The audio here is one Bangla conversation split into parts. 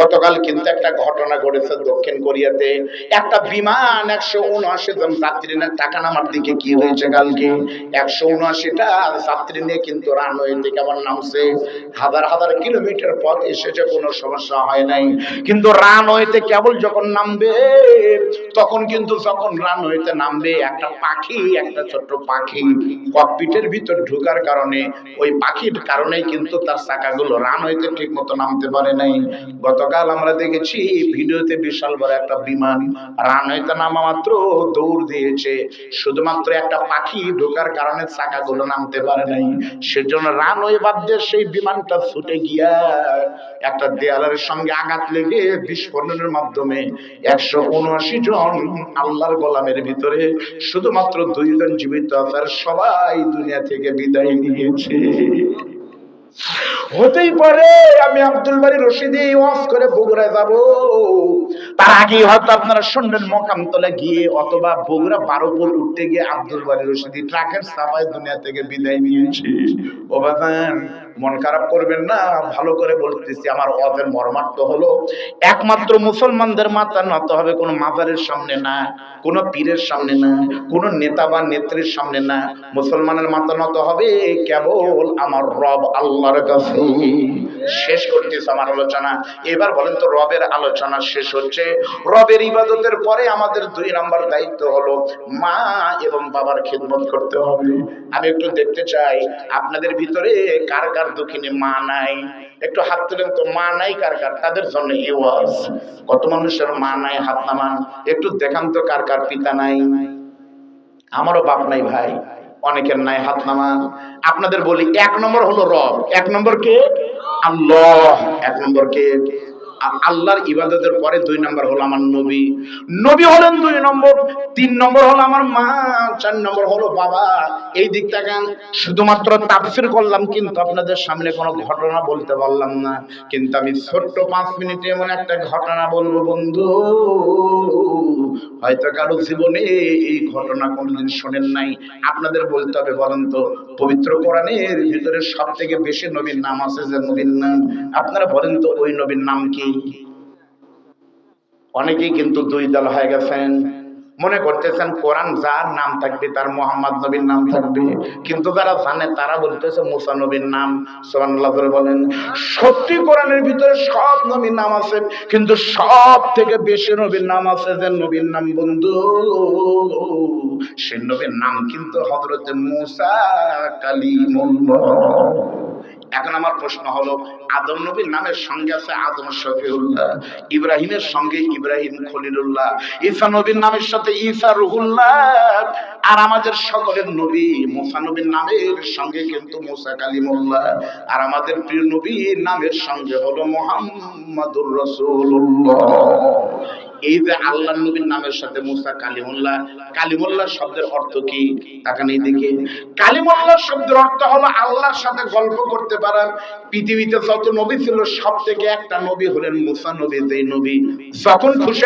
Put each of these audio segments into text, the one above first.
গতকাল কিন্তু একটা ঘটনা ঘটেছে দক্ষিণ কোরিয়াতে। একটা বিমান একশো উনআশি জন যাত্রী নিয়ে টাকা নামার দিকে কি হয়েছে কালকে? একশো উনআশিটা যাত্রী নিয়ে কিন্তু রানওয়ে থেকে আবার নামছে। হাজার হাজার কিলোমিটার পথ এসেছে, কোনো সমস্যা হয় নাই। কিন্তু রানওয়েতে কেবল যখন নামবে, তখন কিন্তু যখন রানওয়েতে নামবে, একটা পাখি, একটা ছোট্ট পাখি ককপিটের ভিতর ঢোকার কারণে, ওই পাখির কারণেই কিন্তু তার চাকাগুলো রানওয়েতে ঠিক মতো নামতে পারে নাই। গতকাল আমরা দেখেছি ভিডিওতে বিশাল বড় একটা বিমান রানওয়েতে নামা মাত্র দৌড় দিয়েছে। শুধুমাত্র একটা পাখি ঢোকার কারণে চাকাগুলো নামতে পারে নাই। সেজন্য রানওয়ে বাদ দিয়ে সেই বিমানটা ছুটে গিয়া একটা দেয়ালের সঙ্গে আঘাত লেগে বিস্ফোরণের মাধ্যমে একশো উনআশি জন আল্লাহর গোলামের ভিতরে শুধুমাত্র দুইজন জীবিত আছে আর সবাই দুনিয়া থেকে বিদায় নিয়েছে। হতেই পারে, আমি আব্দুল বাড়ি রশিদি করে যাব। তার আগে হয়তো আপনারা শুনবেন গিয়ে অথবা বগুড়া উঠতে গিয়ে আব্দুল বাড়ি রশিদি ট্রাকের দুনিয়া থেকে বিদায় নিয়েছে। ও মন খারাপ করবেন না, ভালো করে বলতেছি, আমার অজের মর্মার্থ হলো, একমাত্র মুসলমানদের মাথা নত হবে কোনো মাজারের সামনে না, কোনো পীরের সামনে না, কোনো নেতা বা নেত্রীর সামনে না। মুসলমানের মাথা নত হবে কেবল আমার রব আল্লাহর কাছে। শেষ করতেছে আমার আলোচনা। এবার বলেন তো রবের আলোচনা শেষ হচ্ছে। রবের ইবাদতের পরে আমাদের দুই নাম্বার দায়িত্ব হলো মা এবং বাবার খেদমত করতে হবে। আমি একটু দেখতে চাই, আপনাদের ভিতরে কার কার দক্ষিণে মা নাই? একটু হাত তুলেন তো, মা নাই কার কার? তাদের জন্য এই ওয়াজ। কত মানুষের মা নাই, হাত নামান। একটু দেখান তো কার কার পিতা নাই। আমারও বাপ নাই ভাই। অনেকের নাই হাত নামা। আপনাদের বলি, এক নম্বর হলো রব। এক নম্বর কে? আল্লাহ। এক নম্বর কে? আর আল্লাহর ইবাদতের পরে দুই নম্বর হলো আমার নবী। নবী হলেন দুই নম্বর, তিন নম্বর হলো আমার মা, চার নম্বর হলো বাবা। এই দিক থেকে শুধুমাত্র তাফসির করলাম, কিন্তু আপনাদের সামনে কোনো ঘটনা বলতে পারলাম না। কিন্তু আমি ছোট্ট পাঁচ মিনিটে এমন একটা ঘটনা বলব বন্ধু। হয়তো কারও জীবনে এই ঘটনা কোনোদিন শোনেন নাই। আপনাদের বলতে হবে, বলেন তো পবিত্র কোরআনের ভিতরে সব থেকে বেশি নবীর নাম আছে যে নবীর নাম। আপনারা বলেন তো ওই নবীর নাম কি? অনেকেই কিন্তু দুই দল হয়ে গেছেন। মনে করতেছেন কোরআন যার নাম থাকবে তার মোহাম্মদ নবীর নাম থাকবে। কিন্তু যারা জানে, তারা বলতেছে মুসা নবীর নাম, সুবহানাল্লাহ করে বলেন। সত্যি কোরআনের ভিতরে সব নবীর নাম আছে, কিন্তু সব থেকে বেশি নবীর নাম আছে যে নবীর নাম বন্ধু। সে নবীর নাম কিন্তু হযরতে মুসা কালী কালিমুল্লাহ। এখন আমার প্রশ্ন হলো, আদম নবীর নামের সঙ্গে আছে আদম শফিউল্লাহ, ইব্রাহিমের সঙ্গে ইব্রাহিম খলিলুল্লাহ, ঈসা নবীর নামের সাথে ঈসা রুহুল্লাহ, আর আমাদের সকলের নবী মুসা নবীর নামের সঙ্গে কিন্তু মুসা কালিমুল্লাহ, আর আমাদের প্রিয় নবীর নামের সঙ্গে হলো মোহাম্মদুর রাসূলুল্লাহ। এই যে আল্লাহ নবীর নামের সাথে মুসা কালিমুল্লাহ কালিমুল্লাহ শব্দের অর্থ কি? তাকান এইদিকে। কালিমুল্লাহ শব্দের অর্থ হলো আল্লাহর সাথে গল্প করতে পারার পৃথিবীতে যত নবী ছিল, সব থেকে একটা নবী হলেন মুসা নবী, যেই নবী যখন খুশি,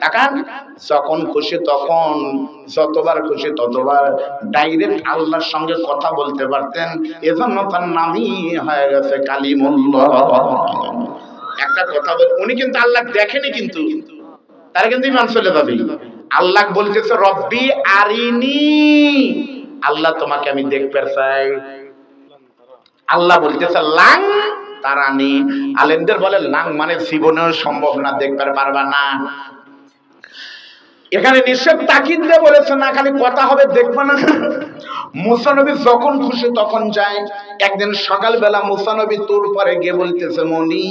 তাকান, যখন খুশি তখন, যতবার খুশি ততবার ডাইরেক্ট আল্লাহর সঙ্গে কথা বলতে পারতেন। এজন্য তার নামই হয়ে গেছে কালিমুল্লাহ। একটা কথা বল, উনি কিন্তু আল্লাহ দেখেনি কিন্তু। তারা কিন্তু ইমান চলে যাবে। আল্লাহ বলতেছে, রব্বি আরিনি। আল্লাহ তোমাকে আমি দেখতে চাই। আল্লাহ বলতেছে, লাং তারানি। আলেমদের বলে, লাং মানে জীবনেও সম্ভব না, দেখতে পারবা না। এখানে নিশ্চয় তাকিদ দিয়ে বলেছে, না, খালি কথা হবে, দেখবে না। মুসানবী যখন খুশি তখন যায়। একদিন সকালবেলা মুসানবী তোর পরে গিয়ে বলতেছে মনি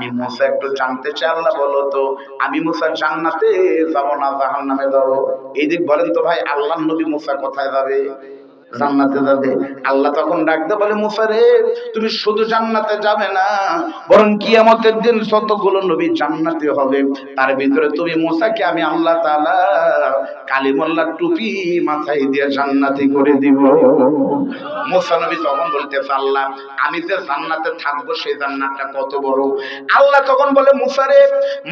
আমি মুসা একটু জানতে চাই, আল্লাহ বলো তো, আমি মুসা জান্নাতে যাব না জাহান নামে যাব? এই দিক বলেন তো ভাই আল্লাহ নবী মুসা কোথায় যাবে? জান্নাতে যাবে। আল্লাহ তখন ডাকতে বলে, মুসা রে, তুমি শুধু জান্নাতে যাবে না, বরং কিয়ামতের দিন যতগুলো নবী জান্নাতে হবে। তার ভিতরে তুমি মুসাকে আমি আল্লাহ তাআলা কালিমুল্লাহ টুপি মাথায় দিয়ে জান্নাতি করে দিব। মুসা নবী তখন বলতেছে, আল্লাহ, আমি যে জান্নাতে থাকব, সেই জান্নাতটা কত বড়? আল্লাহ তখন বলে, মুসা রে,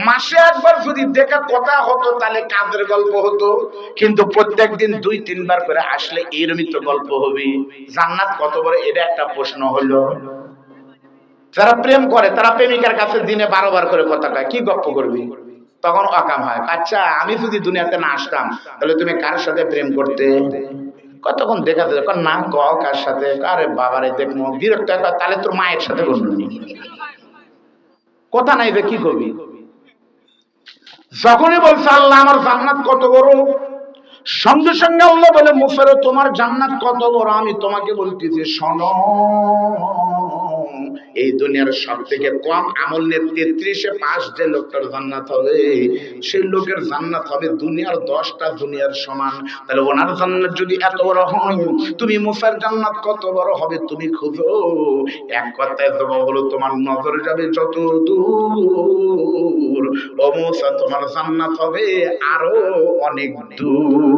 মাসে একবার যদি দেখা কথা হতো, তাহলে কাজের গল্প হতো। কিন্তু প্রত্যেক দিন দুই, তিনবার করে আসলে এরমই তো গল্প হবে। জান্নাত কত বড়? এটা একটা প্রশ্ন হলো। যারা প্রেম করে, তারা প্রেমিকার কাছে দিনে বারো বার করে কথা কয় কি গপ্প করবি? তখন অকাম হয়। আচ্ছা আমি যদি দুনিয়াতে না আসতাম, তাহলে তুমি কার সাথে প্রেম করতে? কতক্ষণ দেখা যায় না, ক, কার সাথে? আরে বাবারে দেখব বিরক্ত তাহলে তোর মায়ের সাথে করবি কথা নাই যে কি করবি? যখনই বলছে, আল্লাহ আমার জান্নাত কত বড়? সঙ্গে সঙ্গে আল্লাহ বলে, মুফেরো, তোমার জান্নাত কত বড়? আমি তোমাকে বলতেছি, শোনো, এই দুনিয়ার সব থেকে কম আমল নিয়ে তেত্রিশে পাঁচ যে লোকটার জান্নাত হবে, সেই লোকের জান্নাত হবে দুনিয়ার দশটা দুনিয়ার সমান। তাহলে ওনার জান্নাত যদি এত বড় হয়, তুমি মুফের জান্নাত কত বড় হবে তুমি খুঁজো। এক কথায় জবাব হলো, তোমার নজর যাবে যত দূর। মুসা, তোমার জান্নাত হবে আরও অনেক দূর।